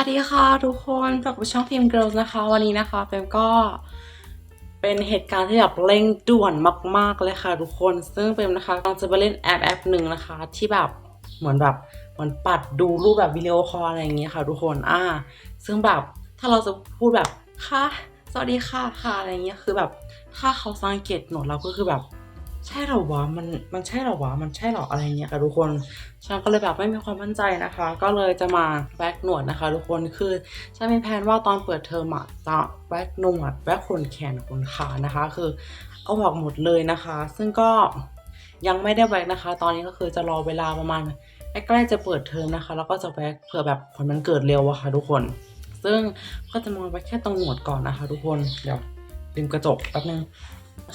วัสดีค่ะทุกคนจากช่องพิมพ์เกิร์ลนะคะ วันนี้นะคะเปมก็เป็นเหตุการณ์ที่แบบเร่งด่วนมาก ๆ เลยค่ะทุกคน ซึ่งเปมนะคะกำลังจะไปเล่นแอปแอปหนึ่งนะคะ ที่แบบเหมือนแบบเหมือนปัดดูรูปแบบวิดีโอคอลอะไรอย่างเงี้ยค่ะ ทุกคนอ่า ซึ่งแบบถ้าเราจะพูดแบบค่ะสวัสดีค่ะค่ะอะไรเงี้ยคือแบบถ้าเขาสังเกตหนดเราก็คือแบบ ใช่หรอวะมันมันใช่หรอวะมันใช่หรออะไรเงี้ยค่ะทุกคนฉันก็เลยแบบไม่มีความมั่นใจนะคะ ก็เลยจะมาแว็กหนวดนะคะ ทุกคนคือฉันมีแผนว่าตอนเปิดเทอมอะจะแว็กหนวดแว็กขนแขนขนขานะคะ คือเอาออกหมดเลยนะคะ ซึ่งก็ยังไม่ได้แว็กนะคะ ตอนนี้ก็คือจะรอเวลาประมาณใกล้ๆจะเปิดเทอมนะคะ แล้วก็จะแว็กเผื่อแบบผลมันเกิดเร็วอะค่ะ ทุกคน ซึ่งก็จะมองไปแค่ตรงหนวดก่อนนะคะ ทุกคนเดี๋ยวดึงกระจกแป๊บนึง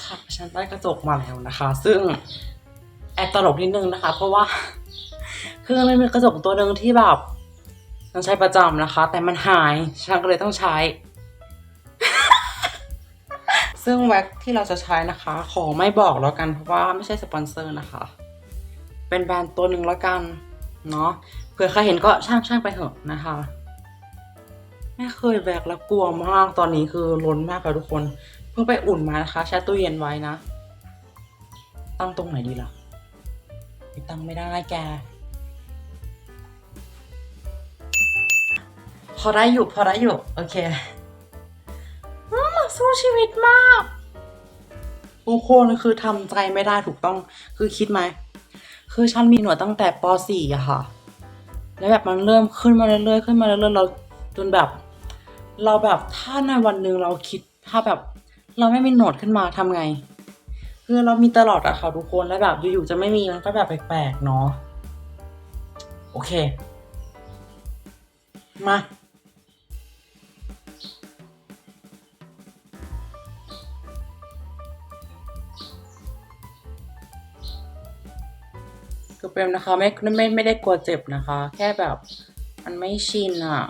คะฉันได้กระจกมาแล้วนะคะ ซึ่งแอบตลกนิดนึงนะคะ เพราะว่าคือมันมีกระจกตัวหนึ่งที่แบบฉันใช้ประจำนะคะ แต่มันหายฉันก็เลยต้องใช้ ซึ่งแว็กที่เราจะใช้นะคะ ขอไม่บอกแล้วกันเพราะว่าไม่ใช่สปอนเซอร์นะคะ เป็นแบรนด์ตัวหนึ่งแล้วกันเนาะเผื่อใครเห็นก็ช่างช่างไปเถอะนะคะไม่เคยแบกแล้วกลัวมากตอนนี้คือล้นมากค่ะทุกคน เพิ่งไปอุ่นมานะคะแช่ตู้เย็นไว้นะ ตั้งตรงไหนดีล่ะตั้งไม่ได้แก พอได้อยู่พอได้อยู่ โอเคอสู้ชีวิตมากทุกคนคือทำใจไม่ได้ถูกต้อง คือคิดไหม คือฉันมีหนวดตั้งแต่ป .4 อะค่ะ แล้วแบบมันเริ่มขึ้นมาเรื่อยๆขึ้นมาเรื่อยๆเราจนแบบ เราแบบถ้าในวันหนึ่งเราคิดถ้าแบบ เราไม่มีโหนดขึ้นมาทำไง คือเรามีตลอดอะค่ะทุกคนแล้วแบบอยู่ๆจะไม่มีมันก็แบบแปลกๆเนาะโอเค มาคือเปรมนะคะไม่ไม่ไม่ได้กลัวเจ็บนะคะ แค่แบบมันไม่ชินอะ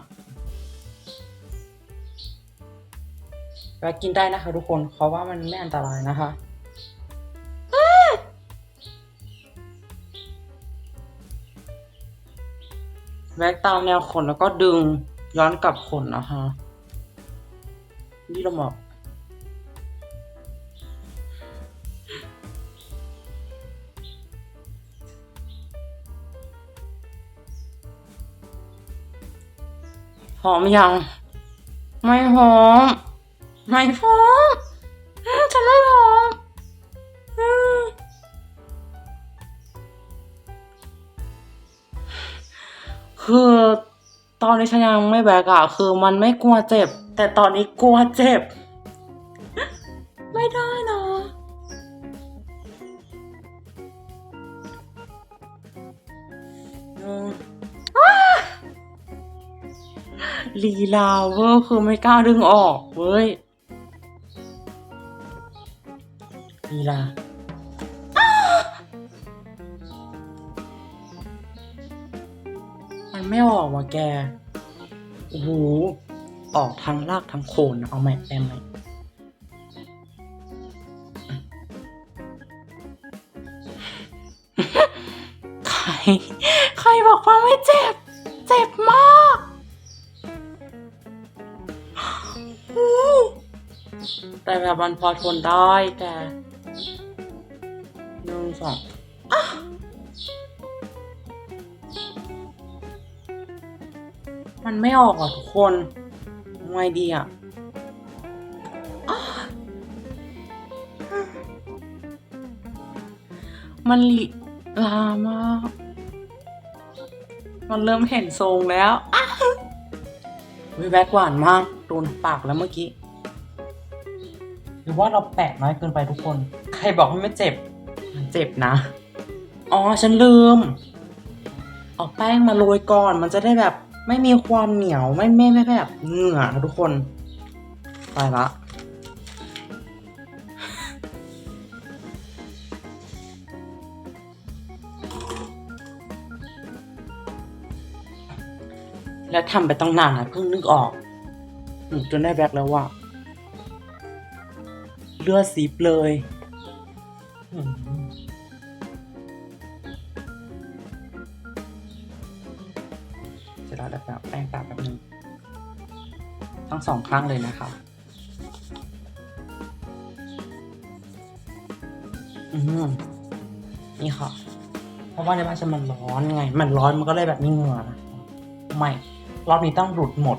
แวะกินได้นะคะทุกคนเพราะว่ามันไม่อันตรายนะคะแวกตามแนวขนแล้วก็ดึงย้อนกลับขนนะคะนี่เราบอกหอมยัง ไม่หอม ไม่หอมอืมฉันไม่หอมอืมคือตอนนี้ฉันยังไม่แบกอะคือมันไม่กลัวเจ็บ แต่ตอนนี้กลัวเจ็บ ไม่ได้นะลีลาเวอร์คือไม่กล้าดึงออกเว้ย ลีลาอ้ามันไม่ออกว่ะแก โอ้โห ออกทั้งรากทั้งโคนอะเอาไหมแอมไหมใคร ใครบอกว่าไม่เจ็บ เจ็บมากอู้แต่แบบมันพอทนได้แกหนึ่ง สองอะมันไม่ออกอะทุกคนทำไงดีอะมันลิลามากมันเริ่มเห็นทรงแล้ววิแบกหวานมากโดนปากแล้วเมื่อกี้ หรือว่าเราแปะน้อยเกินไปทุกคน ใครบอกว่าไม่เจ็บ เจ็บนะ อ๋อ ฉันลืม เอาแป้งมาโรยก่อน มันจะได้แบบไม่มีความเหนียวไม่ไม่ไม่แบบเหงื่อนะทุกคน ไปละแล้วทำไปตั้งนานอะเพิ่งนึกออกจนได้แบล็คแล้วว่ะเลือดซีบเลย อืม แล้วแบบแป้งตาแป๊บนึงทั้งสองข้างเลยนะคะอืมนี่ค่ะ เพราะว่าในบ้านฉันมันร้อนไง มันร้อนมันก็เลยแบบมีเหงื่อนะไม่รอบนี้ต้องหลุดหมด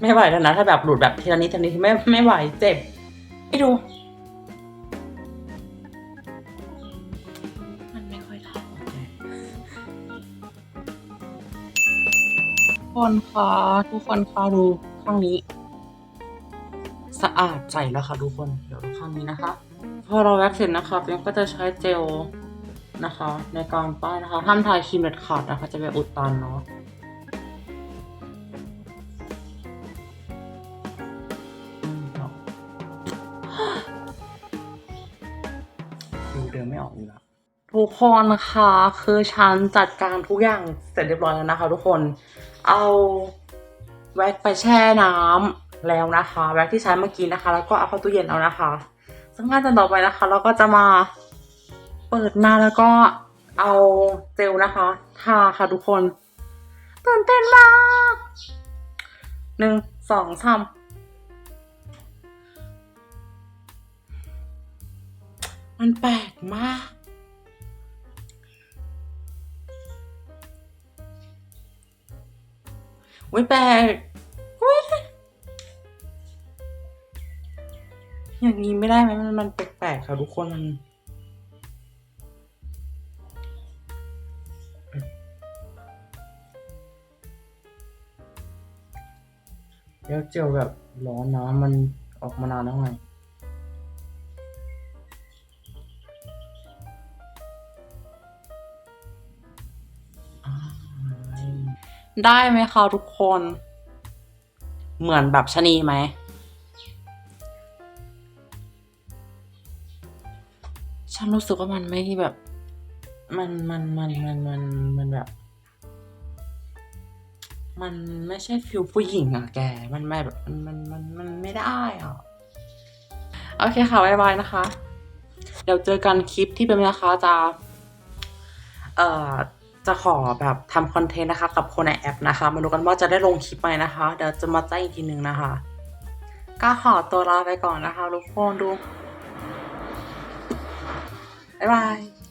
ไม่ไหวแล้วนะ ถ้าแบบหลุดแบบทีละนิดทีละนิดไม่ไม่ไหวเจ็บไม่ดู คนคะทุกคนคะดูข้างนี้ สะอาดใจแล้วค่ะทุกคนเดี๋ยวดูข้างนี้นะคะ พอเราแว็กเสร็จนะคะเปียก็จะใช้เจลนะคะ ในการป้ายนะคะห้ามทาครีมเด็ดขาดนะคะ จะไปอุดตันเนาะอืมเอาดูเดินไม่ออกอยู่แล้วทุกคนนะคะคือฉันจัดการทุกอย่างเสร็จเรียบร้อยแล้วนะคะ ทุกคน เอาแว็กไปแช่น้ำแล้วนะคะ แว็กที่ใช้เมื่อกี้นะคะ แล้วก็เอาเข้าตู้เย็นเอานะคะซึ่งขั้นตอนต่อไปนะคะ เราก็จะมาเปิดหน้าแล้วก็เอาเจลนะคะทาค่ะทุกคนตื่นเต้นมากหนึ่งสองสามมันแปลกมาก อุ้ยแปลกอุ้ยอย่างนี้ไม่ได้ไหมมันมันแปลกๆค่ะทุกคนมันเจียวเจลแบบร้อนนะมันออกมานานแล้วไง ได้ไหมคะทุกคน เหมือนแบบชะนีไหม ฉันรู้สึกว่ามันไม่แบบ มันมันมันมันมันมันแบบ มันไม่ใช่ฟิลผู้หญิงอะแก มันไม่แบบมันมันมันมันไม่ได้อะโอเคค่ะบายบายนะคะ เดี๋ยวเจอกันคลิปที่เป็นนะคะจะเอ่อ จะขอแบบทำคอนเทนต์นะคะ กับคนในแอปนะคะ มาดูกันว่าจะได้ลงคลิปไหมนะคะ เดี๋ยวจะมาแจ้งอีกทีหนึ่งนะคะ ก็ขอตัวลาไปก่อนนะคะทุกคนดูบ๊ายบาย